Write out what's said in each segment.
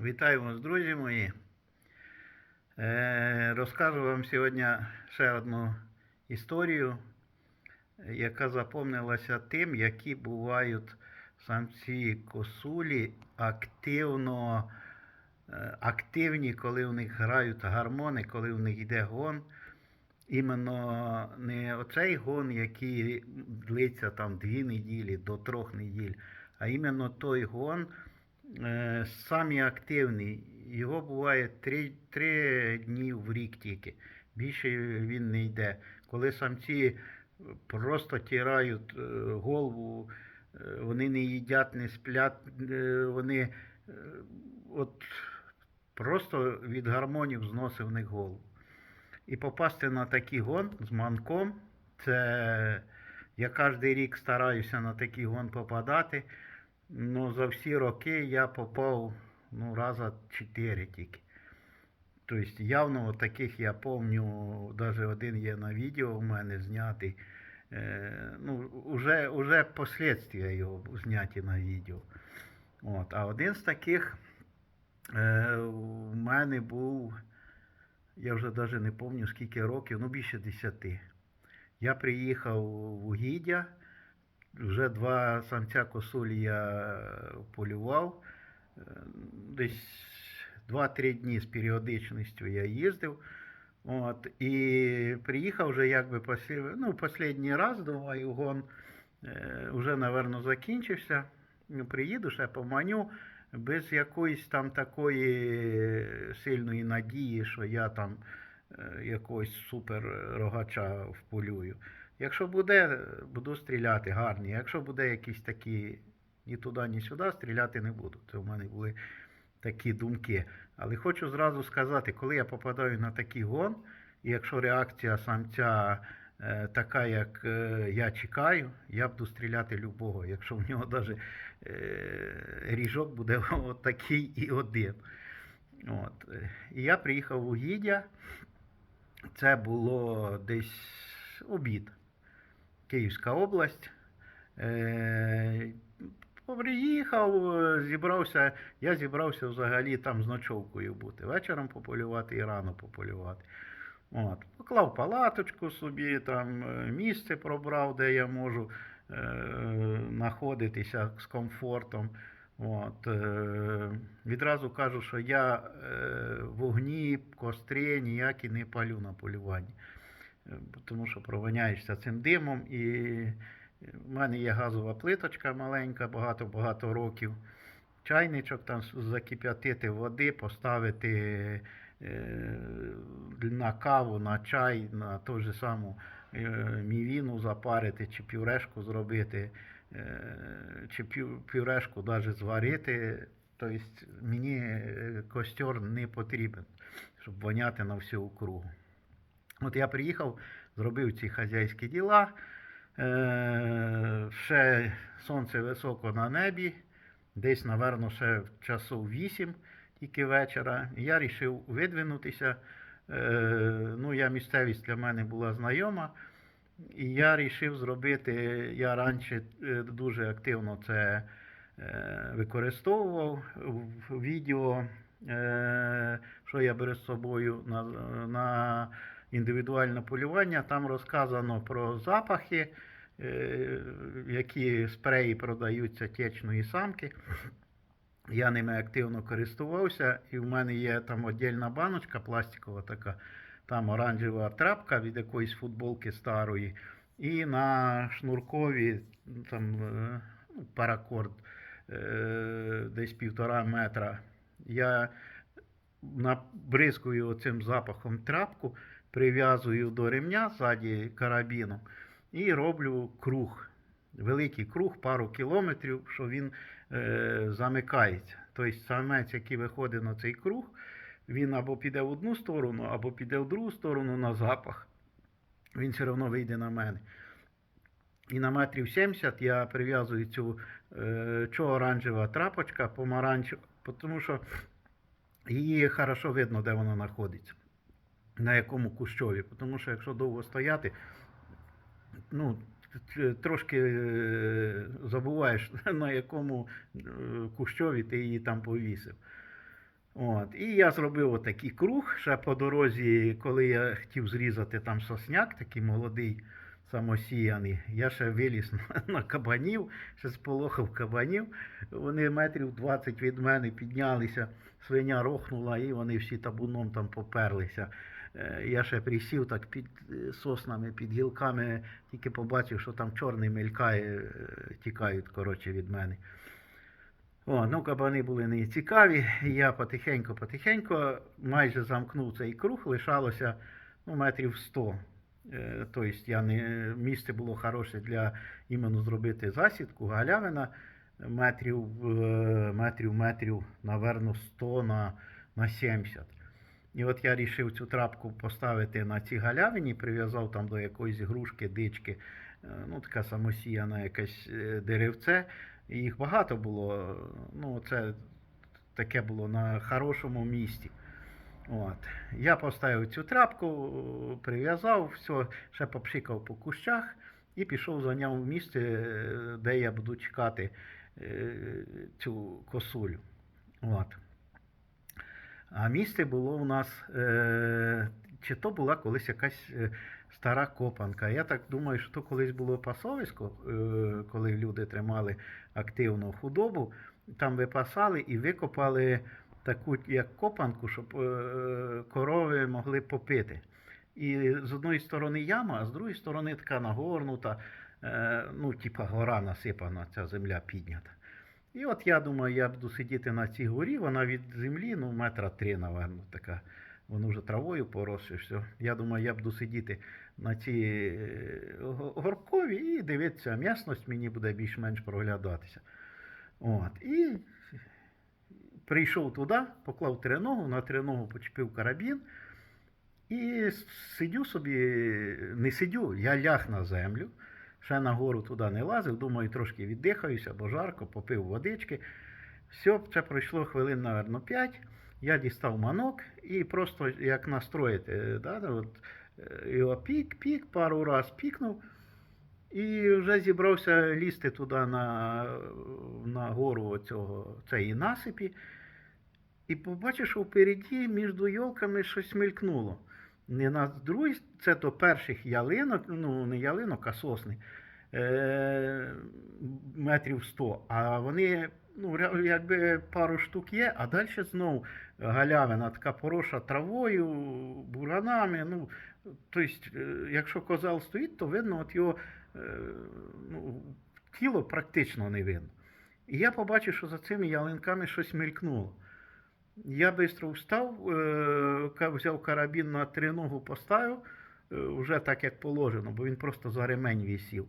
Вітаю вас, друзі мої. Е, розкажу вам сьогодні ще одну історію, яка запомнилася тим, які бувають самці косулі активно, е, активні, коли у них грають гормони, коли у них йде гон. Іменно не оцей гон, який длиться там дві неділі до трьох неділь, а іменно той гон, е, самі активний. Його буває три, три дні в рік тільки. Більше він не йде. Коли самці просто тирають е, голову, е, вони не їдять, не сплять, вони от просто від гормонів зносить в них голову. І попасти на такий гон з манком, це я кожен рік стараюся на такий гон попадати. Ну, за всі роки я попав ну, раза 4 тільки. Тобто явно таких я пам'ятаю, навіть один є на відео в мене знятий. Е, ну, уже, уже последствия його зняті на відео. От. А один з таких е, у мене був, я вже навіть не пам'ятаю скільки років, ну більше 10. Я приїхав в Угіддя, вже два самця косулі я полював. Е, Десь 2-3 дні з періодичністю я їздив. От, і приїхав вже якби послі, ну, останній раз, думаю, гон е, вже, напевно, закінчився. Приїду, ще поманю, без якоїсь там такої сильної надії, що я там е, якогось супер рогача вполюю. Якщо буде, буду стріляти гарні. Якщо буде якісь такі ні туди, ні сюди, стріляти не буду. Це в мене були такі думки. Але хочу зразу сказати, коли я попадаю на такий гон, і якщо реакція самця е, така, як е, я чекаю, я буду стріляти любого, якщо в нього навіть е, ріжок буде такий і один. От. е, І я приїхав в Угіддя. Це було десь обід. Київська область. Е, Приїхав, зібрався, я зібрався взагалі там з ночовкою бути. Вечором пополювати і рано пополювати. От. Поклав палаточку собі, там е, місце пробрав, де я можу е, знаходитися з комфортом. От, е, відразу кажу, що я е, вогні, костри ніякі не палю на полюванні. Е, тому що провоняєшся цим димом і в мене є газова плиточка маленька, багато-багато років. Чайничок там закип'ятити води, поставити е, на каву, на чай, на ту ж саму е, мівіну запарити, чи пюрешку зробити, е, чи пюрешку навіть зварити. Тобто мені е, костер не потрібен, щоб воняти на всю округу. От я приїхав, зробив ці хазяйські діла. Е, ще сонце високо на небі, десь, напевно, ще часу 8 тільки вечора. Я вирішив видвинутися. Е, ну, я місцевість для мене була знайома. І я вирішив зробити, я раніше е, дуже активно це е, використовував в відео, е, що я беру з собою на, на індивідуальне полювання. Там розказано про запахи, е, які спреї продаються течної самки. Я ними активно користувався, і в мене є там віддільна баночка пластикова така, там оранжева трапка від якоїсь футболки старої, і на шнуркові ну, там е, ну, паракорд е, десь півтора метра. Я набризкую оцим запахом трапку, прив'язую до ремня ззаді карабіном і роблю круг. Великий круг, пару кілометрів, що він е, замикається. Тобто самець, який виходить на цей круг, він або піде в одну сторону, або піде в другу сторону на запах. Він все одно вийде на мене. І на метрів 70 я прив'язую цю е, чого оранжева трапочка, помаранчева, тому що її хорошо видно, де вона знаходиться, на якому кущові. Тому що якщо довго стояти, ну, трошки е, забуваєш, на якому е, кущові ти її там повісив. От. І я зробив отакий круг. Ще по дорозі, коли я хотів зрізати там сосняк, такий молодий, самосіяний, я ще виліз на, на кабанів, ще сполохав кабанів. Вони метрів 20 від мене піднялися, свиня рохнула, і вони всі табуном там поперлися. Е, Я ще присів так під е, соснами, під гілками, тільки побачив, що там чорний мелькає, е, тікають коротше, від мене. О, ну, кабани були не цікаві. Я потихеньку-потихеньку майже замкнув цей круг, лишалося ну, метрів 100. Е, Тобто я не, місце було хороше для іменно зробити засідку, галявина метрів, метрів, метрів, наверно, 100 на, на 70. І от я вирішив цю трапку поставити на цій галявині, прив'язав там до якоїсь грушки, дички, е, ну така самосіяна якесь е, деревце. І їх багато було. Ну, це таке було на хорошому місці. От. Я поставив цю трапку, прив'язав, все, ще попшикав по кущах і пішов зайняв місце, е, де я буду чекати цю косулю. От. А місце було у нас, е, чи то була колись якась е, стара копанка. Я так думаю, що то колись було пасовисько, е, коли люди тримали активну худобу, там випасали і викопали таку як копанку, щоб корови могли попити. І з одної сторони яма, а з другої сторони така нагорнута, ну, типа гора насипана, ця земля піднята. І от я думаю, я буду сидіти на цій горі, вона від землі, ну, метра три, напевно, така. Воно вже травою поросше, все. Я думаю, я буду сидіти на цій е, го- горбкові і дивитися, м'ясність мені буде більш-менш проглядатися. От. І прийшов туди, поклав триногу, на триногу почепив карабін. І сидю собі, не сидю, я ляг на землю, ще на гору туди не лазив, думаю, трошки віддихаюся, бо жарко, попив водички. Все, це пройшло хвилин, напевно, 5. Я дістав манок і просто як настроїти, да, да, от, е, його пік, пік, пару раз пікнув. І вже зібрався лізти туди на, на гору цього, цієї насипі. І побачив, що впереді між йолками щось мелькнуло. Не на другій, це то перших ялинок, ну не ялинок, а сосни, е, метрів 100. А вони, ну, якби пару штук є, а далі знову галявина така пороша травою, буранами. Ну, тобто, е, якщо козел стоїть, то видно, от його е, ну, тіло практично не видно. І я побачив, що за цими ялинками щось мелькнуло. Я швидко встав, е, ка- взяв карабін на триногу, поставив, е, вже так як положено, бо він просто за ремень висів.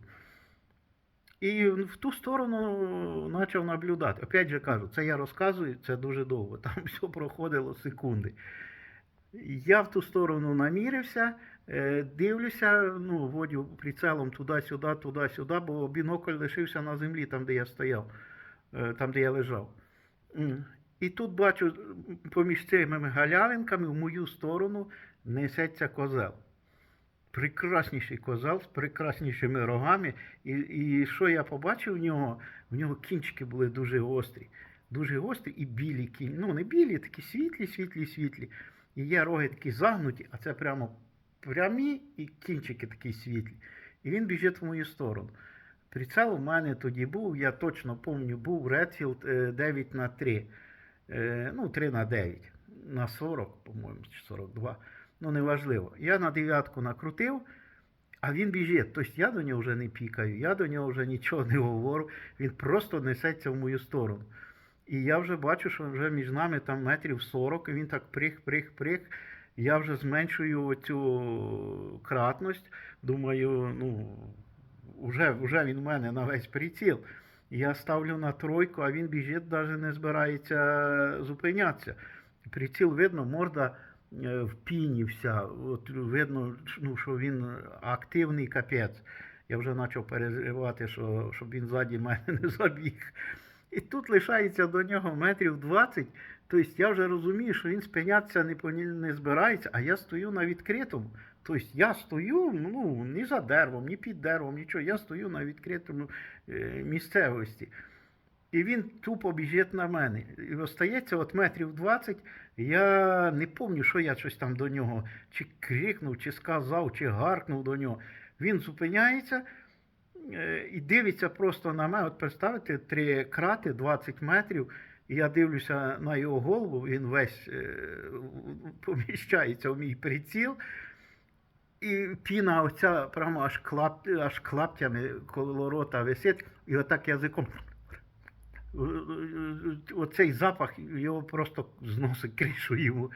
І в ту сторону почав наблюдати. Опять же кажу, це я розказую, це дуже довго. Там все проходило секунди. Я в ту сторону намірився, е, дивлюся, ну, водю прицелом туди-сюди, туди-сюди, бо бінокль лишився на землі, там, де я стояв, е, там, де я лежав. І тут бачу, поміж цими галявинками в мою сторону несеться козел. Прекрасніший козел з прекраснішими рогами. І, і що я побачив в нього? В нього кінчики були дуже гострі. Дуже гострі і білі кінь. Ну, не білі, такі світлі, світлі, світлі. І є роги такі загнуті, а це прямо прямі і кінчики такі світлі. І він біжить в мою сторону. Прицел у мене тоді був, я точно пам'ятаю, був е, 9 на 3. Е, Ну, 3 на 9. На 40, по-моєму, чи 42. Ну, неважливо. Я на дев'ятку накрутив, а він біжить. Тобто я до нього вже не пікаю, я до нього вже нічого не говорю. Він просто несеться в мою сторону. І я вже бачу, що вже між нами там метрів 40, і він так прих, прих, прих. Я вже зменшую цю кратність. Думаю, ну, вже, вже він в мене на весь приціл. Я ставлю на тройку, а він біжить, навіть не збирається зупинятися. Приціл видно, морда е, в піні вся. От видно, ну, що він активний капець. Я вже почав переживати, що, щоб він ззаді мене не забіг. І тут лишається до нього метрів 20. Тобто я вже розумію, що він спинятися не, не збирається, а я стою на відкритому. Тобто я стою ну, ні за деревом, ні під деревом, нічого. Я стою на відкритому е, місцевості. І він тупо біжить на мене. І остається от метрів 20. Я не пам'ятаю, що я щось там до нього чи крикнув, чи сказав, чи гаркнув до нього. Він зупиняється е, і дивиться просто на мене. От представте, три крати, 20 метрів. І я дивлюся на його голову, він весь е, поміщається в мій приціл. І піна оця прямо аж, клап, аж клаптями коло рота висить, і отак язиком. Оцей запах його просто зносить кришу йому.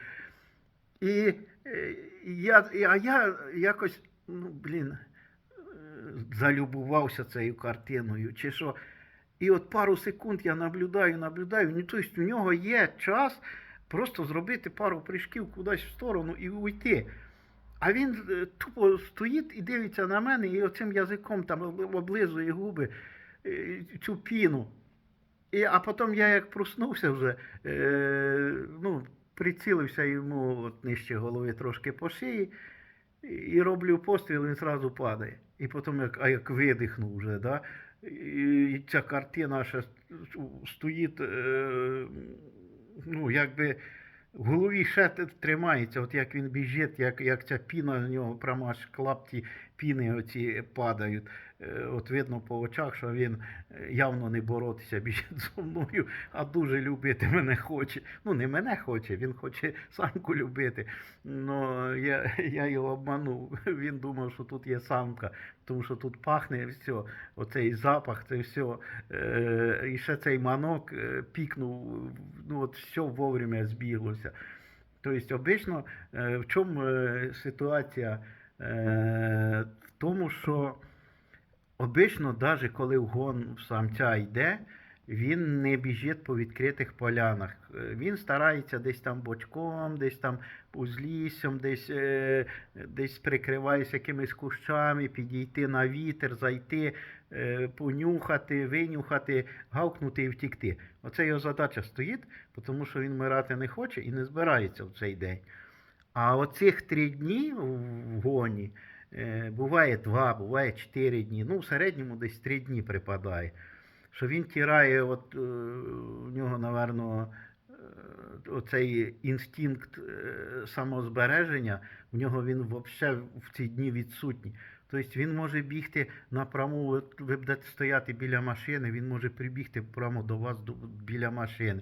І е, я, а я якось, ну, блін, е, залюбувався цією картиною, чи що. І от пару секунд я наблюдаю, наблюдаю. Ну, тобто у нього є час просто зробити пару прыжків кудись в сторону і уйти. А він е, тупо стоїть і дивиться на мене, і оцим язиком там облизує губи е, цю піну. І, а потім я як проснувся вже, е, ну, прицілився йому от нижче голови трошки по шиї, і- роблю постріл, він зразу падає. І потім як, а як видихнув вже, да? і ця картина ще стоїть, е, ну, якби в голові ще тримається, от як він біжить, як, як ця піна з нього, прямо аж клапті піни оці падають. Е, От видно по очах, що він е, явно не боротися біжить зі мною, а дуже любити мене хоче. Ну, не мене хоче, він хоче самку любити. Ну, я, я його обманув. Він думав, що тут є самка, тому що тут пахне все, оцей запах, це все. І ще цей манок е, пікнув, ну от все вовремя збіглося. Тобто, обично, в чому ситуація? Е, в тому, що обично, навіть коли вгон в самця йде, він не біжить по відкритих полянах. Е, Він старається десь там бочком, десь там узліссям, десь, е, десь прикривається якимись кущами, підійти на вітер, зайти, понюхати, винюхати, гавкнути і втікти. Оце його задача стоїть, тому що він мирати не хоче і не збирається в цей день. А оцих три дні в гоні е, буває два, буває чотири дні. Ну, в середньому десь три дні припадає. Що він тірає, от е, у нього, напевно, е, оцей інстинкт самозбереження, в нього він взагалі в ці дні відсутній. Тобто він може бігти напряму, ви будете стояти біля машини, він може прибігти прямо до вас біля машини.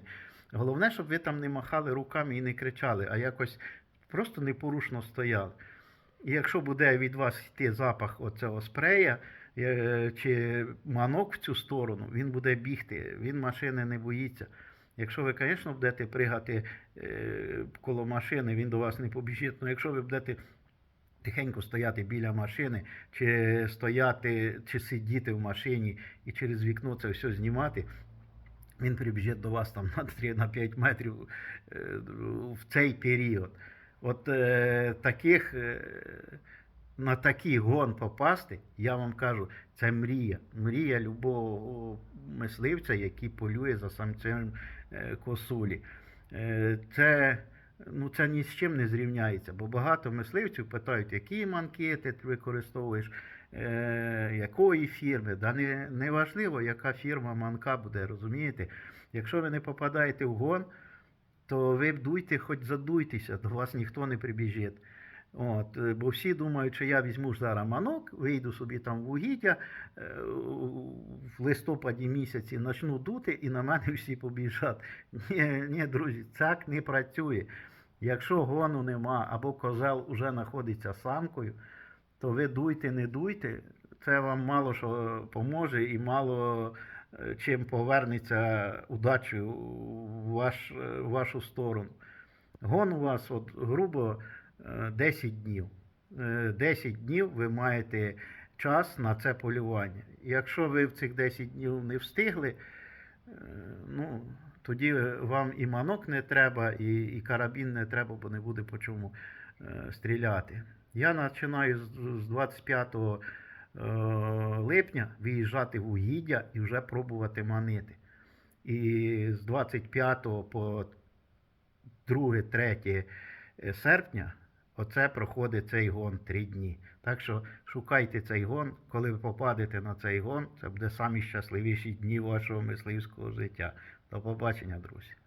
Головне, щоб ви там не махали руками і не кричали, а якось просто непорушно стояли. І якщо буде від вас йти запах оцього спрея е, чи манок в цю сторону, він буде бігти, він машини не боїться. Якщо ви, звісно, будете пригати е, коло машини, він до вас не побіжить. Ну, якщо ви будете тихенько стояти біля машини, чи стояти, чи сидіти в машині і через вікно це все знімати, він прибіжить до вас там на 3-5 метрів е, в цей період. От е, таких, е, на такий гон попасти, я вам кажу, це мрія. Мрія любого мисливця, який полює за самцем е, косулі. Е, це, ну, це ні з чим не зрівняється, бо багато мисливців питають, які манкети ти використовуєш, е, якої фірми. Да не, не важливо, яка фірма манка буде, розумієте? Якщо ви не попадаєте в гон, то ви дуйте, хоч задуйтеся, до вас ніхто не прибіжить. От, е, бо всі думають, що я візьму зараз манок, вийду собі там в угіддя е, в листопаді місяці почну дути, і на мене всі побіжать. Ні, ні, друзі, так не працює. Якщо гону нема або козел вже знаходиться самкою, то ви дуйте, не дуйте, це вам мало що поможе і мало чим повернеться удачею в ваш, е, в вашу сторону. Гон у вас, от, грубо, е, 10 днів. Е, 10 днів ви маєте час на це полювання. Якщо ви в цих 10 днів не встигли, е, ну, тоді вам і манок не треба, і, і карабін не треба, бо не буде по чому е, стріляти. Я починаю з, з 25 е, липня виїжджати в угіддя і вже пробувати манити. І з 25 по 2-3 серпня оце проходить цей гон три дні. Так що шукайте цей гон. Коли ви попадете на цей гон, це буде самі щасливіші дні вашого мисливського життя. До побачення, друзі.